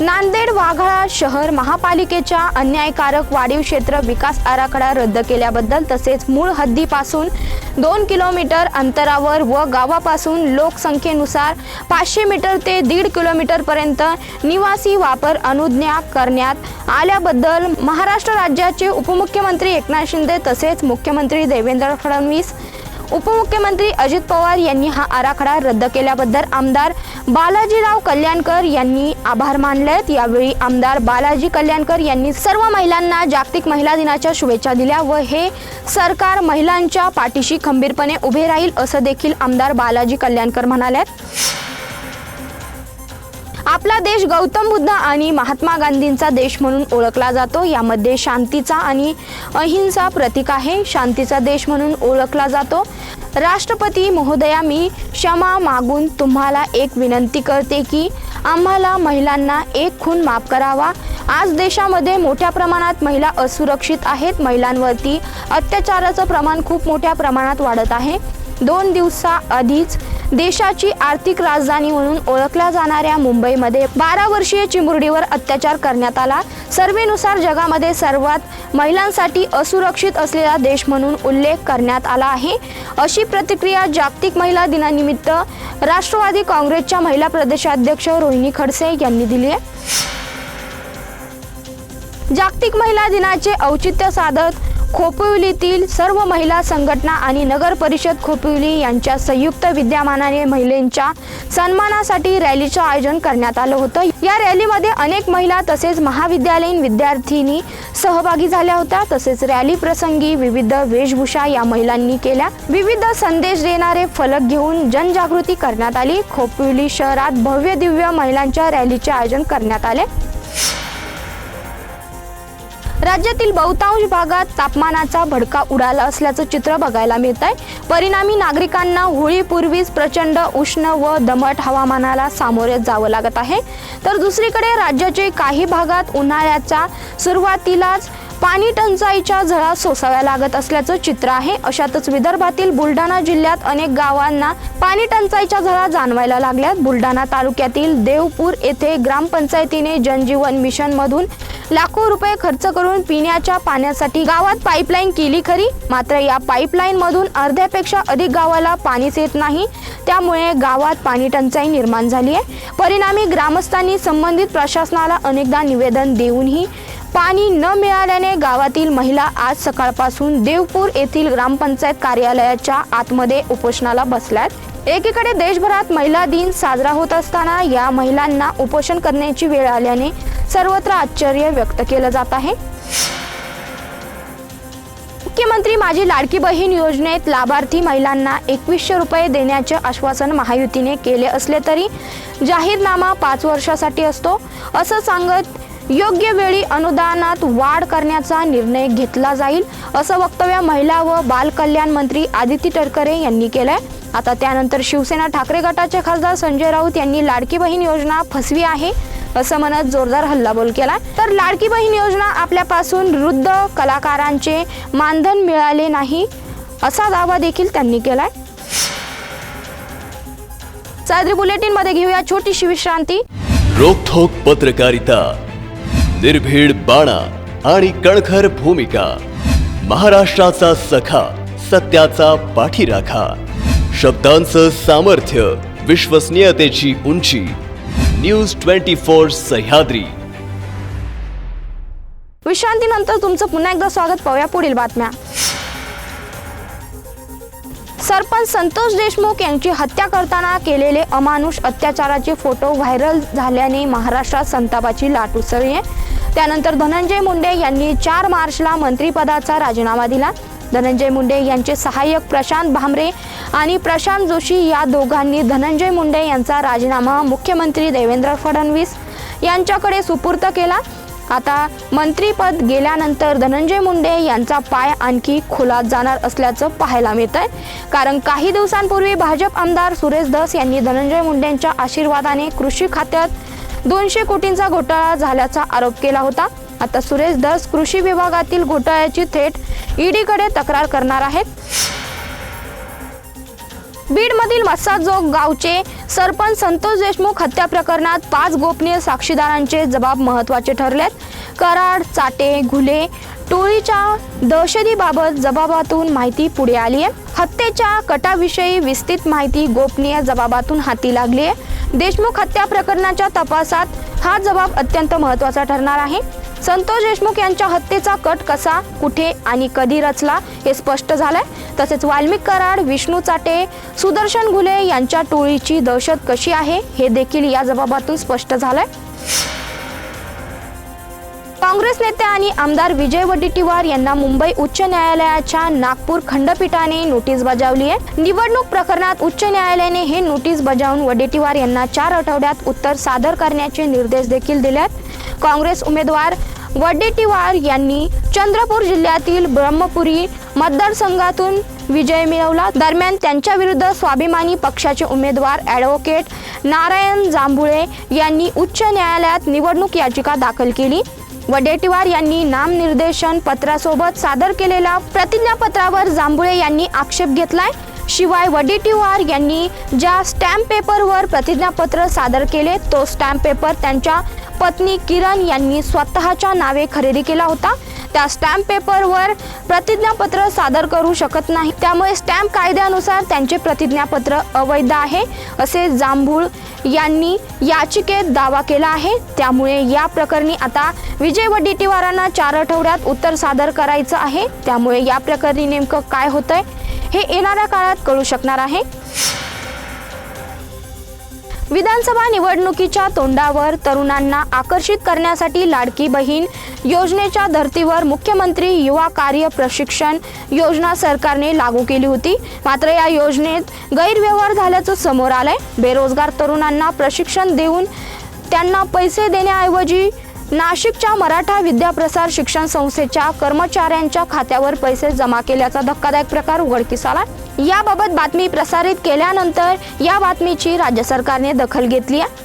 नांदेड वाघाळा शहर महापालिकेच्या अन्यायकारक वाढीव क्षेत्र विकास आराखडा रद्द केल्याबद्दल तसेच मूळ हद्दीपासून दोन किलोमीटर अंतरावर व गावापासून लोकसंख्येनुसार पाचशे मीटर ते दीड किलोमीटरपर्यंत निवासी वापर अनुज्ञा करण्यात आल्याबद्दल महाराष्ट्र राज्याचे उपमुख्यमंत्री एकनाथ शिंदे तसेच मुख्यमंत्री देवेंद्र फडणवीस उपमुख्यमंत्री अजित पवार यांनी हा आराखडा रद्द केल्याबद्दल आमदार बालाजीराव कल्याणकर यांनी आभार मानलेत. यावेळी आमदार बालाजी कल्याणकर यांनी सर्व महिलांना जागतिक महिला दिनाच्या शुभेच्छा दिल्या व हे सरकार महिलांच्या पाठीशी खंबीरपणे उभे राहील असं देखील आमदार बालाजी कल्याणकर म्हणालेत. आपला देश गौतम बुद्ध आणि महात्मा गांधींचा देश म्हणून ओळखला जातो. यामध्ये शांतीचा आणि अहिंसा प्रतीक आहे. शांतीचा देश म्हणून ओळखला जातो. राष्ट्रपती महोदया मी क्षमा मागून तुम्हाला एक विनंती करते की आम्हाला महिलांना एक खून माफ करावा. आज देशामध्ये मोठ्या प्रमाणात महिला असुरक्षित आहेत. महिलांवरती अत्याचाराचं प्रमाण खूप मोठ्या प्रमाणात वाढत आहे. दोन दिवसाआधीच देशाची आर्थिक राजधानी म्हणून ओळखल्या जाणाऱ्या मुंबईमध्ये बारा वर्षीय चिमुरडीवर अत्याचार करण्यात आला. सर्वेनुसार जगामध्ये सर्वात महिलांसाठी असुरक्षित असलेला देश म्हणून उल्लेख करण्यात आला आहे. अशी प्रतिक्रिया जागतिक महिला दिनानिमित्त राष्ट्रवादी काँग्रेसच्या महिला प्रदेशाध्यक्ष रोहिणी खडसे यांनी दिली आहे. जागतिक महिला दिनाचे औचित्य साधत खोपिवलीतील सर्व महिला संघटना आणि नगर परिषद खोपिवली यांच्या संयुक्त विद्यमानाने महिलांच्या सन्मानासाठी रॅलीचं आयोजन करण्यात आलं होतं. या रॅलीमध्ये अनेक महिला तसेच महाविद्यालयीन विद्यार्थिनी सहभागी झाल्या होत्या. तसेच रॅली प्रसंगी विविध वेशभूषा या महिलांनी केल्या. विविध संदेश देणारे फलक घेऊन जनजागृती करण्यात आली. खोपिवली शहरात भव्य दिव्य महिलांच्या रॅलीचे आयोजन करण्यात आले. राज्यातील बहुतांश भागात तापमानाचा भडका उडाला असल्याचं चित्र बघायला मिळत आहे परिणामी नागरिकांना होळीपूर्वीच प्रचंड उष्ण व दमट हवामानाला सामोरे जावं लागत आहे. तर दुसरीकडे राज्याचे काही भागात उन्हाळ्याच्या सुरुवातीलाच पाणी टंचाईच्या झळा सोसाव्या लागत असल्याचं चित्र आहे. अशातच विदर्भातील बुलढाणा जिल्ह्यात अनेक गावांना पाणी टंचाईच्या झळा जाणवायला लागल्यात. बुलढाणा तालुक्यातील देवपूर येथे ग्रामपंचायतीने जनजीवन मिशन मधून लाखो रुपये खर्च करून पिण्याच्या पाण्यासाठी गावात पाईपलाईन केली खरी. मात्र या पाईपलाईन मधून अर्ध्यापेक्षा अधिक गावाला पाणीच येत नाही. त्यामुळे गावात पाणी टंचाई निर्माण झाली आहे. परिणामी ग्रामस्थांनी संबंधित प्रशासनाला अनेकदा निवेदन देऊनही पाणी न मिळाल्याने गावातील महिला आज सकाळपासून देवपूर येथील ग्रामपंचायत कार्यालयाच्या आतमध्ये उपोषणाला बसल्यात. एकीकडे देशभरात महिला दिन साजरा होत असताना या महिलांना उपोषण करण्याची वेळ आल्याने सर्वत्र आश्चर्य व्यक्त केलं जात आहे. मुख्यमंत्री माझी लाडकी बहीण योजनेत लाभार्थी महिलांना एकवीसशे रुपये देण्याचे आश्वासन महायुतीने केले असले तरी जाहीरनामा पाच वर्षासाठी असतो. असं सांगत योग्य वेळी अनुदानात वाढ करण्याचा निर्णय घेतला जाईल असं वक्तव्य महिला व बालकल्याण मंत्री आदिती तटकरे यांनी केलंय. आता त्यानंतर शिवसेना ठाकरे गटाचे खासदार संजय राऊत यांनी लाडकी बहीण योजना फसवी आहे असं म्हणत जोरदार हल्लाबोल केला तर लाडकी बहीण योजना आपल्यापासून वृद्ध कलाकारांचे मानधन मिळाले नाही असा दावा देखील त्यांनी केलाय. चादरी बुलेटिनमध्ये घेऊया छोटीशी विश्रांती. रोखोक पत्रकारिता. निर्भीड बाणा आणि कणखर भूमिका. महाराष्ट्राचा सखा सत्याचा पाठीराखा. शब्दांचं सामर्थ्य विश्वसनीयतेची उंची. News twenty four Sahyadri. विश्रांतीनंतर तुमचं पुन्हा एकदा स्वागत. पाहूया पुढील बातम्या. सरपंच संतोष देशमुख यांची हत्या करताना केलेले अमानुष अत्याचाराचे फोटो व्हायरल झाल्याने महाराष्ट्रात संतापाची लाट उसळली आहे. त्यानंतर धनंजय मुंडे यांनी चार मार्चला मंत्रिपदाचा राजीनामा दिला. धनंजय मुंडे यांचे सहाय्यक प्रशांत भामरे आणि प्रशांत जोशी या दोघांनी धनंजय मुंडे यांचा राजीनामा मुख्यमंत्री देवेंद्र फडणवीस यांच्याकडे सुपूर्त केला. आता मंत्रीपद गेल्यानंतर धनंजय मुंडे यांचा पाय आणखी खोलात जाणार असल्याचं पाहायला मिळत आहे कारण काही दिवसांपूर्वी भाजप आमदार सुरेश धस यांनी धनंजय मुंडेंच्या आशीर्वादाने कृषी खात्यात दोनशे कोटींचा घोटाळा झाल्याचा आरोप केला होता. आता सुरेश धस कृषी विभागातील घोटाळ्याची थेट ईडीकडे तक्रार करणार आहेत. बीडमधील मस्साजोग गावचे सरपंच संतोष देशमुख हत्या प्रकरणात पाच गोपनीय साक्षीदारांचे जबाब महत्त्वाचे ठरलेत. कराड चाटे घुले टोळीच्या दहशतीबाबत जबाबातून माहिती पुढे आली आहे. हत्येच्या कटाविषयी विस्तृत माहिती गोपनीय जबाबातून हाती लागली आहे. देशमुख हत्या प्रकरणाच्या तपासात हा जबाब अत्यंत महत्त्वाचा ठरणार आहे. संतोष देशमुख यांच्या हत्येचा कट कसा कुठे आणि कधी रचला हे स्पष्ट झालंय. तसेच वाल्मिक कराड विष्णू चाटे सुदर्शन घुले यांच्या टोळीची दहशत कशी आहे हे देखील या जबाबातून स्पष्ट झालंय. काँग्रेस नेते आणि आमदार विजय वडेट्टीवार यांना मुंबई उच्च न्यायालयाच्या नागपूर खंडपीठाने नोटीस बजावली आहे. निवडणूक प्रकरणात उच्च न्यायालयाने हे नोटीस बजावून वडेट्टीवार यांना चार आठवड्यात उत्तर सादर करण्याचे निर्देश देखील दिले आहेत. काँग्रेस उमेदवार वडेट्टीवार यांनी चंद्रपूर जिल्ह्यातील ब्रह्मपुरी मतदारसंघातून विजय मिळवला. दरम्यान त्यांच्या विरुद्ध स्वाभिमानी पक्षाचे उमेदवार ॲडव्होकेट नारायण जांभुळे यांनी उच्च न्यायालयात निवडणूक याचिका दाखल केली. वडेट्टीवार यांनी नामनिर्देशन पत्रासोबत सादर केलेल्या प्रतिज्ञापत्रावर जांभुळे यांनी आक्षेप घेतलाय. शिवाय वडेट्टीवार यांनी ज्या स्टॅम्प पेपरवर प्रतिज्ञापत्र सादर केले तो स्टॅम्प पेपर त्यांच्या पत्नी किरण यांनी स्वतःच्या नावे खरेदी केला होता. त्या स्टॅम्प पेपरवर प्रतिज्ञापत्र सादर करू शकत नाही. त्यामुळे स्टॅम्प कायद्यानुसार त्यांचे प्रतिज्ञापत्र अवैध आहे असे जांभूळ यांनी याचिकेत दावा केला आहे. त्यामुळे या प्रकरणी आता विजय वडेट्टीवारांना चार आठवड्यात उत्तर सादर करायचं आहे. त्यामुळे या प्रकरणी नेमकं काय होतंय हे येणाऱ्या काळात कळू शकणार आहे. विधानसभा निवडणुकीच्या तोंडावर तरुणांना आकर्षित करण्यासाठी लाडकी बहीण योजनेच्या धर्तीवर मुख्यमंत्री युवा कार्य प्रशिक्षण योजना सरकारने लागू केली होती. मात्र या योजनेत गैरव्यवहार झाल्याचं समोर आलंय. बेरोजगार तरुणांना प्रशिक्षण देऊन त्यांना पैसे देण्याऐवजी नाशिकच्या मराठा विद्याप्रसार शिक्षण संस्थेच्या कर्मचाऱ्यांच्या खात्यावर पैसे जमा केल्याचा धक्कादायक प्रकार उघडकीस आला याबाबत बातमी प्रसारित केल्यानंतर या बातमीची राज्य सरकारने दखल घेतली आहे.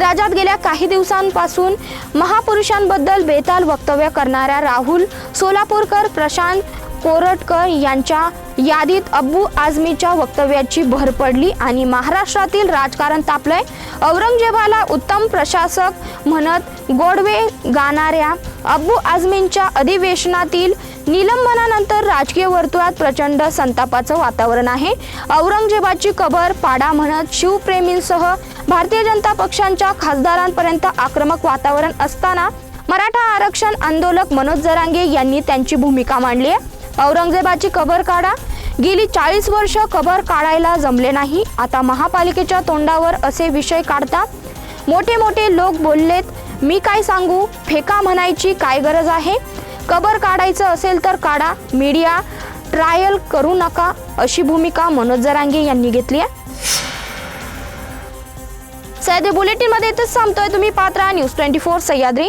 राज्यात गेल्या काही दिवसांपासून महापुरुषांबद्दल बेताल वक्तव्य करणाऱ्या राहुल सोलापूरकर प्रशांत कोरटकर यांच्या यादीत अब्बू आझमीच्या वक्तव्याची भर पडली आणि महाराष्ट्रातील राजकारण तापलंय. औरंगजेबाला उत्तम प्रशासक म्हणत गोडवे गाणाऱ्या अब्बू आझमींच्या अधिवेशनातील निलंबनानंतर राजकीय वर्तुळात प्रचंड संतापाचं वातावरण आहे. औरंगजेबाची कबर पाडा म्हणत शिवप्रेमींसह भारतीय जनता पक्षांच्या खासदारांपर्यंत आक्रमक वातावरण असताना मराठा आरक्षण आंदोलक मनोज जरांगे यांनी त्यांची भूमिका मांडली आहे. औरंगजेबाची कबर काढा. गेली चाळीस वर्ष कबर काढायला जमले नाही. आता महापालिकेच्या तोंडावर असे विषय काढता मोठे मोठे लोक बोललेत मी काय सांगू? फेका म्हणायची काय गरज आहे? कबर काढायचं असेल तर काढा. मीडिया ट्रायल करू नका अशी भूमिका मनोज जरांगे यांनी घेतली आहे. सह्याद्री बुलेटिनमध्ये इथेच थांबतोय. तुम्ही पात्रा न्यूज ट्वेंटी फोर सह्याद्री.